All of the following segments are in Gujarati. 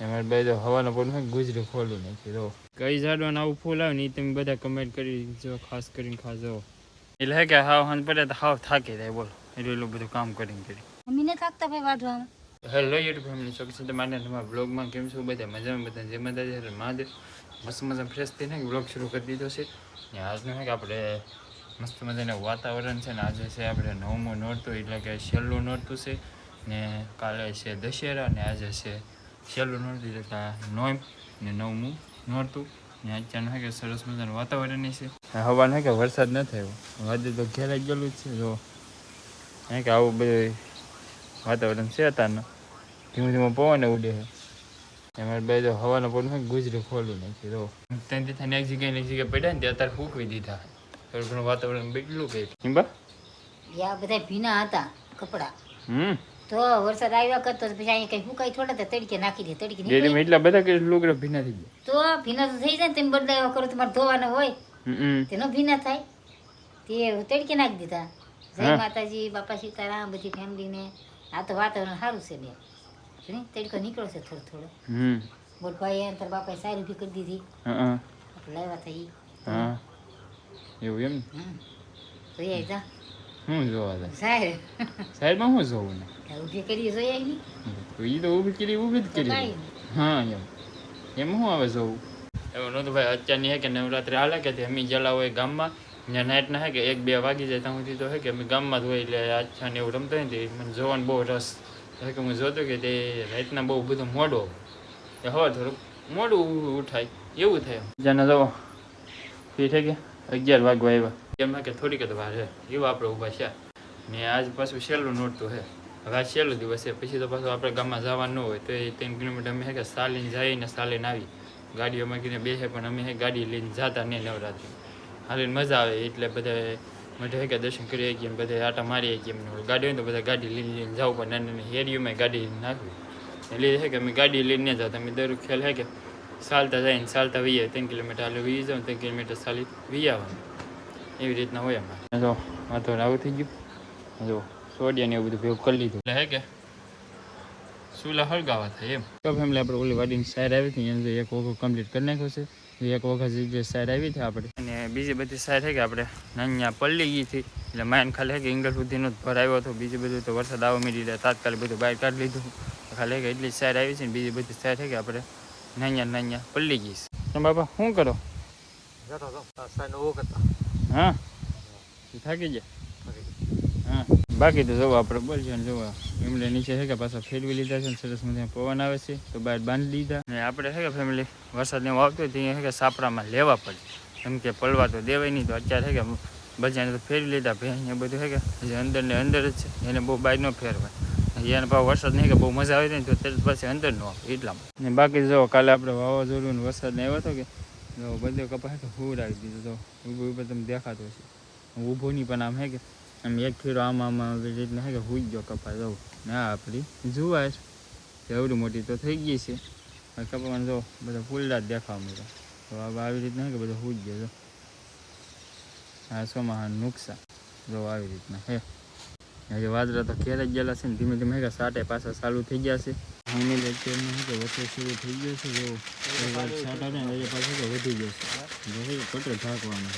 અમારે બે તો હવાનો હોય ગુજરી ખોલી નાખી તો કઈ ઝાડવાનું આવું ફૂલ આવે ને એ તમે બધા કમેન્ટ કરી જો ખાસ કરીને ખાસ જો. એટલે હે કે હાવ હાન પડે તો હાવ થાકી જાય બોલો. એટલું એટલું બધું કામ કરીને કરી. મમ્મીને થાકતા ભાઈ વાઢવામાં? હેલો યુટ્યુબ ફેમિલી શોખ છે તમારે તમારા બ્લોગમાં કેમ છો? બધા મજામાં બધા જે મજા છે મહાદેવ મસ્ત મજા ફ્રેશ થઈને બ્લોગ શરૂ કરી દીધો છે. ને આજનું કે આપણે મસ્ત મજાનું વાતાવરણ છે ને આજે છે આપણે નવમું નોરતું એટલે કે છેલ્લું નોરતું છે. ને કાલે છે દશેરા ને આજે છે છેલ્લું નોરતું એટલે નોમ ને નવમું નોરતું ને અત્યારનું છે કે સરસ મજાનું વાતાવરણ છે. હવા છે કે વરસાદ ન થયો વાદળ તો ઘેરાઈ ગયેલું જ છે જો. હે કે આવું બધું વાતાવરણ છે અત્યારનું. ધીમું ધીમું પવન ઉડે છે એમાં બે જો હવાનો પવન હોય ગુજરી ખોલી નાખી તો ત્યાંથી થઈને એક જગ્યાએ એક જગ્યાએ પડ્યા ને તે અત્યારે ફૂંકવી દીધા. થોડું ઘણું વાતાવરણ બગડલું કે. હિંબા યા બધા ભીના હતા કપડા. હમ. તો વરસાદ આવ્યા કરતો તો પછી અહીંયા કઈ હુકાઈ થોડા તો તડકે નાખી દે તડકે ડેરીમાં એટલા બધા કે લુગડા ભીના થઈ જાય તો ભીના તો થઈ જાય ને તેમ બદલાવ્યા કરો તમારે ધોવાના હોય તેનો ભીના થાય. તે તડકે નાખી દીધા. જય માતાજી બાપા સીતારામ બધી ફેમિલીને. આ તો વાતાવરણ સારું છે બે તડકો નીકળો છે થોડો થોડો. હમ. મોટભાઈ એમ તાર બાપાએ સારી ઊભી કરી દીધી. લાવ્યા હતા ઈ. હા. એવું એમ તો આવી જા હું જોવા જાય સાહેબ. સાહેબમાં હું જોવું ને ઊભી કરી જોઈ આવી તો એ તો ઊભી કરી ઊભી જ કરી. હા એમ. એમ શું આવે જોવું? એવું નહોતું ભાઈ અત્યારની હે કે નવરાત્રિ હાલે કે તે અમે જલા હોય ગામમાં? ને નાઇટના હે કે એક બે વાગી જાય ત્યાં સુધી તો હે કે અમે ગામમાં જ હોય એટલે આછા ને એવું રમતો હોય ને મને જોવાનો બહુ રસ. હે કે હું જોતો કે તે રાતના બહુ બધું મોડો એ હવે થોડુંક મોડું ઉઠાય. એવું થાય જાને જો ફી થઈ ગયા? અગિયાર વાગવા આવ્યા. એમ કે થોડીક જ વાર છે એવા આપણે ઊભા છે. ને આજ પાછું છેલ્લું નોટતું છે હવે આ છેલ્લો દિવસ છે. પછી તો પાછું આપણે ગામમાં જવાનું હોય તો એ ત્રણ કિલોમીટર અમે કે સાલીને જઈએ ને ચાલીને આવી. ગાડીઓમાં કીને બેસે પણ અમે ગાડી લઈને જતા નહીં નવરાત્રી. હાલીને મજા આવે એટલે બધા મઢે કે દર્શન કરી શકીએ બધા આટા મારી શકીએ એમને. ગાડી હોય તો બધા ગાડી લઈને લઈને જવું પણ નાની નાની હેરીઓમાં ગાડી નાખવી. એટલે હે કે અમે ગાડી લઈને જતા. અમે દર ખ્યાલ હે કે ચાલતા જાય ને ચાલતા વહીએ ત્રણ કિલોમીટર હાલે વી જાઉં ત્રણ કિલોમીટર ચાલી વી આવવાનું. એવી રીતના હોય અમારે. જો વાતો આવું થઈ ગયું. જો સોડિયા ને એવું બધું ભેગું કરી લીધું. એટલે હે કે? સુલા હળગાવા થાય એમ. તો ફેમિલી આપણે ઓલી વાડીની સાઈડ આવી હતી એને એક વખત કમ્પ્લીટ કરી નાખ્યો છે. એક વખત જે સાઈડ આવી હતી આપણે. અને બીજી બધી સાઈડ છે કે આપણે નાન્યા પલ્લી ગઈ હતી. એટલે માઇન ખાલી કે ઇંગલ સુધીનો જ ભરાયો હતો. બીજું બધું તો વરસાદ આવવા મીડી રહ્યા તાત્કાલિક બધું બહાર કાઢી લીધું. ખાલી કે એટલી સાઈડ આવી છે ને બીજી બધી સાઈડ છે કે આપણે નાન્યા નાન્યા પલ્લી ગઈ છે. બાપા શું કરો? હા? થાકી ગયા? બાકી તો જોવા આપણે બોલજો ને જોવા. એમને નીચે છે કે પાછા ફેરવી લીધા છે ને સરસ મજાના પવન આવે છે, તો બહાર બાંધી દીધા. અને આપણે છે કે ફેમિલી વરસાદ એવું આવતો હોય તો અહીંયા છે કે સાપરામાં લેવા પડે. એમ કે પલવા તો દેવાય નહીં, તો અત્યારે છે કે બજાને તો ફેરવી લીધા ભાઈ. એ બધું છે કે અંદર ને અંદર જ છે, એને બહુ બહાર ન ફેરવાય. એને ભાવ વરસાદ નહીં કે બહુ મજા આવી હતી તો તરત પછી અંદર ન આવે એટલામાં ને બાકી જો, કાલે આપણે વાવાઝોડું ને વરસાદ ને આવ્યો હતો કે બધો કપાસ તો હુડાવી દીધો તો ઊભું ઊભું તમને દેખાતો છે ઊભો નહીં પણ આમ હે કે આમ એક ફેરો આમ આમ આવી રીતના હે કે હુઈ ગયો કપા જવું ને આ આપણી જુવાર. એવડી મોટી તો થઈ ગઈ છે. કપામાં જો બધા ફૂલડા જ દેખાવા મળ્યા. તો હવે આવી રીતના કે બધો હુઈ ગયો આ સોમાં નુકસાન. જો આવી રીતના હે. હજી વાદળા તો ઘેર જ ગયેલા છે ને ધીમે ધીમે કે સાટે પાછા ચાલુ થઈ ગયા છે. અમે અત્યારનું હે કે વચ્ચે શરૂ થઈ ગયો છે જો. સાટા ને એટલે પાછું વધી ગયો છે. ઢાંકવાનું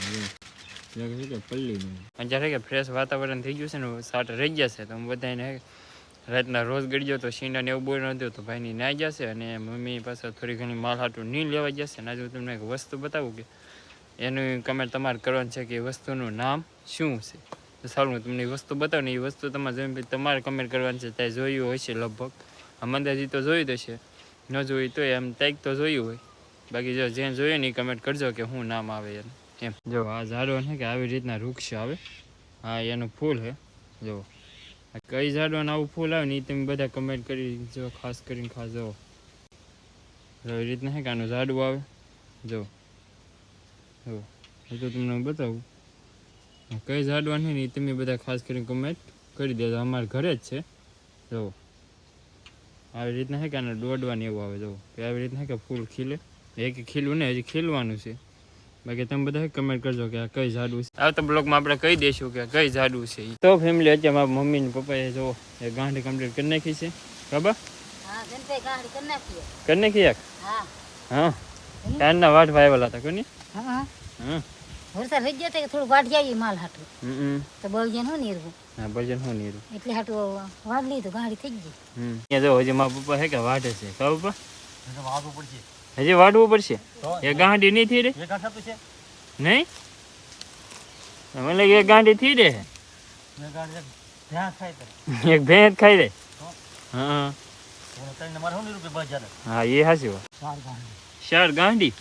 છે કે ફ્રેશ વાતાવરણ થઈ ગયું છે ને સાટ રહી ગયા છે, તો બધાને રાતના રોજ ગળ્યો તો શીંડા ને એવું બોલ નહોતું તો ભાઈની નાઈ જશે અને મમ્મી પાસે થોડી ઘણી માલ હાટું નહીં લેવા જશે ને આજે હું તમને એક વસ્તુ બતાવું કે એનું કમેન્ટ તમારે કરવાનું છે કે એ વસ્તુનું નામ શું છે? તો સારું, હું તમને એ વસ્તુ બતાવું ને, એ વસ્તુ તમારે જોઈને તમારે કમેન્ટ કરવાની છે, ત્યાં જોયું હશે લગભગ. અંદાજી તો જોયું જ છે ન જોયું તો એમ તાઈક તો જોયું હોય. બાકી જો જેને જોયું ને એ કમેન્ટ કરજો કે શું નામ આવે એનું. એમ. જો, આ ઝાડો છે કે આવી રીતના વૃક્ષ આવે હા એનું ફૂલ છે. જો કઈ ઝાડવાનું આવું ફૂલ આવે ને એ તમે બધા કમેન્ટ કરી જો, ખાસ કરીને ખાસ જો. એવી રીતના છે કે આનું ઝાડું આવે. જો જો, એ તો તમને બતાવું. કઈ ઝાડવાનું છે ને એ તમે બધા ખાસ કરીને કમેન્ટ કરી દેજો. અમારા ઘરે જ છે. જો, આવી રીતના છે કે આને દોડવાની એવું આવે. જો આવી રીતના કે ફૂલ ખીલે. એક ખીલવું ને હજી ખીલવાનું છે. બાકી તમે બધા કમેન્ટ કરજો કે આ કઈ ઝાડવું છે. આવતા બ્લોગમાં આપણે કહી દઈશું કે કઈ ઝાડવું છે તો ફેમિલી અત્યારે મારા મમ્મી ને પપ્પાએ જો એ ગાંઠ કમ્પ્લીટ કરી નાખી છે. બરાબર? હા જનભાઈ ગાડી કરી નાખી. એક? હા. હા. વાટ વાયેલા હતા કોની? હા હા. વરસાદ ગયો થોડું વાટ જાય માલ હાટું. હમ તો બળજન હું નીરવું? હા ભજન હું નીરું. એટલે હાટું વાડ લીધું ગાડી થઈ ગઈ. હમ. ત્યાં જો હજી મારા પપ્પા હે કે વાટે છે. કા પપ્પા વાગવું પડશે. હજી વાડવું પડશે? એ ગાંડી નહીં થઈ રે નહીં? મને લાગે એક ગાંડી થઈ રે એક ભેંસ ખાઈ રે હા. હું એ હાચી ચાર ગાંડી.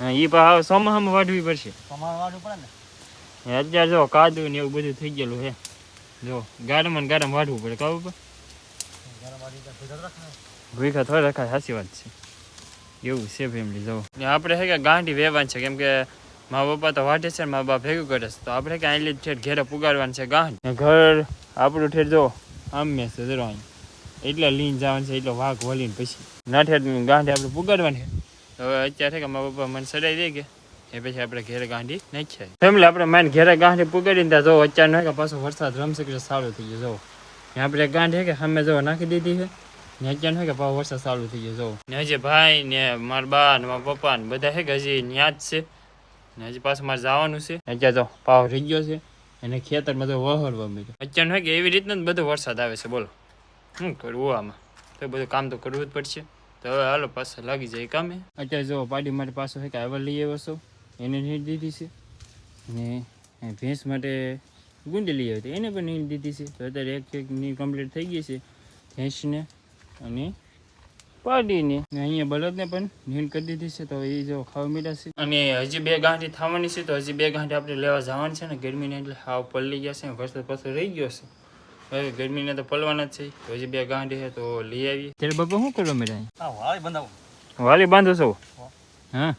હા એ પા સોમાહામાં પડશે. વાડવું પડે ને? એ અત્યારે જો કાદુ ને એવું બધું થઈ ગયેલું હે. જો ગાડામાં ને વાઢવું પડે રાખે ભૂખા થોડા રખાય સાચી વાત છે. એવું છે ફેમિલી જવું આપણે છે કે ગાંઠી વેવાન છે, કેમ કે મા પપ્પા તો વાટે છે મા બાપ ભેગું કરે છે. તો આપણે કે અહીં ઠેઠ ઘેરે પુગાડવાનું છે ગાંઠ ઘર આપણું ઠેઠ જો આમ મેં છે જરો એટલે લીન જવાનું છે, એટલો વાઘ વળીને પછી. ના ઠેઠ ગાંઠી આપણે પુગાડવાની છે. હવે અત્યારે કે મા પપ્પા મને સડાઈ દે કે, એ પછી આપણે ઘેરે ગાંઠી નાખીએ. ફેમિલી આપણે માન ઘેરે ગાંઠી પુગાડીને ત્યાં જો અચાનક પાછો વરસાદ રમશે કે સારું થઈ ગયો, જો. આપણે ગાંઠ કે સામે જો નાખી દીધી છે ને અત્યારે કે પાછો વરસાદ ચાલુ થઈ ગયો ને હજી ભાઈ ને મારા બા ને મારા પપ્પા ને બધા હે કે હજી ત્યાં જ છે. ને હજી પાછું મારે જવાનું છે. અત્યારે જો પાવ રહી ગયો છે. અને ખેતરમાં તો વહરવા મળ્યો અત્યારે હોય કે એવી રીતના બધો વરસાદ આવે છે બોલો. શું કરવું આમાં. તો બધું કામ તો કરવું જ પડશે. તો હવે હાલો, પાછા લાગી જાય કામે. અત્યારે જો પાડી માટે પાછો કે આવર લઈ આવ્યો એને નીટ દીધી છે. ને ભેંસ માટે ગુંડી લઈ આવી એને પણ નીટ દીધી છે. તો અત્યારે એક એક ની કમ્પ્લીટ થઈ ગઈ છે. ભેંસને અને પાડીને. અહીંયા બળદને પણ નીણ કરી દીધી છે તો એ જો ખાવા મીઠા છે. અને હજી બે ગાંઠી થવાની છે તો હજી બે ગાંઠી આપણે લેવા જવાની છે ને ગરમીને એટલે હાવ પલળી ગયા છે વરસાદ પાછો રહી ગયો છે. હવે ગરમીને તો પલવાના જ છે. હજી બે ગાંઠી છે તો લઈ આવી ત્યારે બાપા શું કરવા મીઠા વાળી બંધાવું. વાલી બાંધો છો? હા.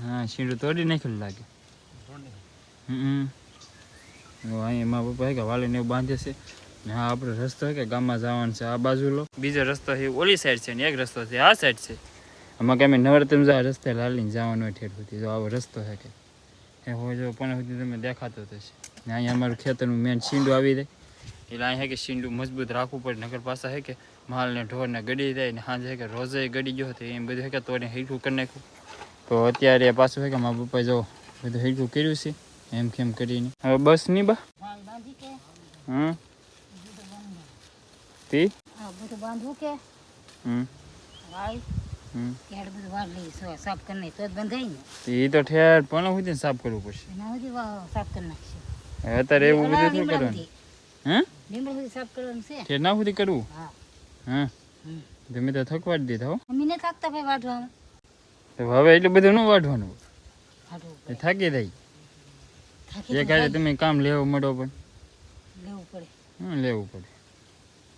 હા. શીંડું તોડી નાખેલું લાગે. હમ અહીંયા એમાં પપ્પા વાલીને બાંધે છે. હા આપણો રસ્તો કે ગામમાં જવાનો છે આ બાજુ લો. બીજો રસ્તો છે ઓલી સાઈડ છે ને એક રસ્તો છે આ સાઈડ છે. આમાં કે અમે નવરતમ જાય રસ્તે લાલીને જવાનું હોય ઠેર સુધી. જો આવો રસ્તો છે કે. એ હોય જો પણ સુધી તમે દેખાતો થશે ને અહીંયા અમારું ખેતરનું મેન છીંડું આવી જાય. એટલે અહીંયા કે છીંડું મજબૂત રાખવું પડે નગર પાસા છે કે માલને ઢોરને ગડી જાય ને સાંજે કે રોજે ગડી ગયો તો એમ બધું છે કે તોને હીઠું કરી નાખ્યું તો અત્યારે પાછું છે કે મારા પપ્પા જો બધું હીઠું કર્યું છે એમ કેમ કરીને. હવે બસ નહીં બા. હા હમ? તી હા બધું બાંધવું કે? હમ. વાળી હમ. ત્યારે બધું લઈ સાફ કરી નાખી તો જ બંધાય ને. એ તો ઠેર પણ સુધી સાફ કરવું પડશે. એના સુધી સાફ કરી નાખશે. હવે અત્યારે એવું બધું શું કરવાનું. હે? લીમડા સુધી સાફ કરવાનું છે? ઠેર ના સુધી કરવું? હા. હા? તમે તો થકવાડી દીધા હો. અમે ને થાકતા ભાઈ વાઢવામાં? તો હવે એટલું બધું ન વાઢવાનું. થાકી જાય. જે કાલે તમે કામ લેવું મળો પણ. લેવું પડે. લેવું પડે.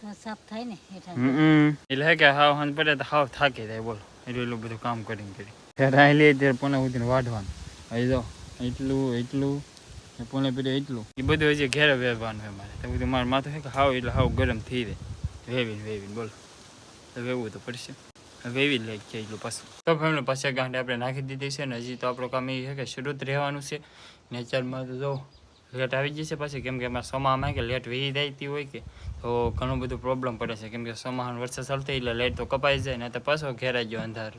સાફ થાય કે હાવ હાન તો હાવ થાકી જાય, બોલો. એટલું એટલું બધું કામ કરીને કરી. ત્યારે પોને સુધી વાઢવાનું. અહીં જો, એટલું એટલું પોને પીડે એટલું. એ બધું હજી ઘેરે વેવવાનું હોય મારે. તો બધું મારું માથું છે કે હાવ, એટલે હાવ ગરમ થઈ રહે વેવીને વેવીને બોલો. તો વેવું તો પડશે. વેવી લે છે એટલું પાછું. તો ફેમિલી પાછા ગાંઠે આપણે નાખી દીધી છે ને, હજી તો આપણું કામ એ છે કે શરૂ જ રહેવાનું છે. નેચરમાં તો જો લેટ આવી જશે પછી કેમ કે એમાં સોમામાં કે લેટ વહી જતી હોય કે, તો ઘણું બધું પ્રોબ્લેમ પડે છે. કેમ કે સોમાહાન વરસાદ ચાલતો એટલે લેટ તો કપાઈ જાય ને તો પાછો ઘેરાઈ ગયો અંધાર.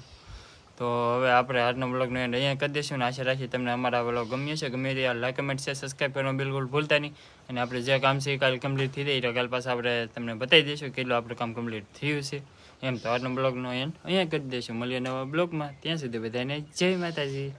તો હવે આપણે આજનો બ્લોગનો એન્ડ અહીંયા કરી દઈશું ને આશા રાખીએ તમને અમારા બ્લોગ ગમ્યો છે ગમે તે લાઈક કમેન્ટ છે સબસ્ક્રાઈબ કરવાનું બિલકુલ ભૂલતા નહીં. અને આપણે જે કામ છે એ કાલે કમ્પ્લીટ થઈ જાય તો કાલ પાછા આપણે તમને બતાવી દઈશું કેટલું આપણું કામ કમ્પ્લીટ થયું છે. એમ તો આજનો બ્લોગનો એન્ડ અહીંયા કરી દઈશું. મળીએ નવા બ્લોગમાં ત્યાં સુધી બધાને જય માતાજી.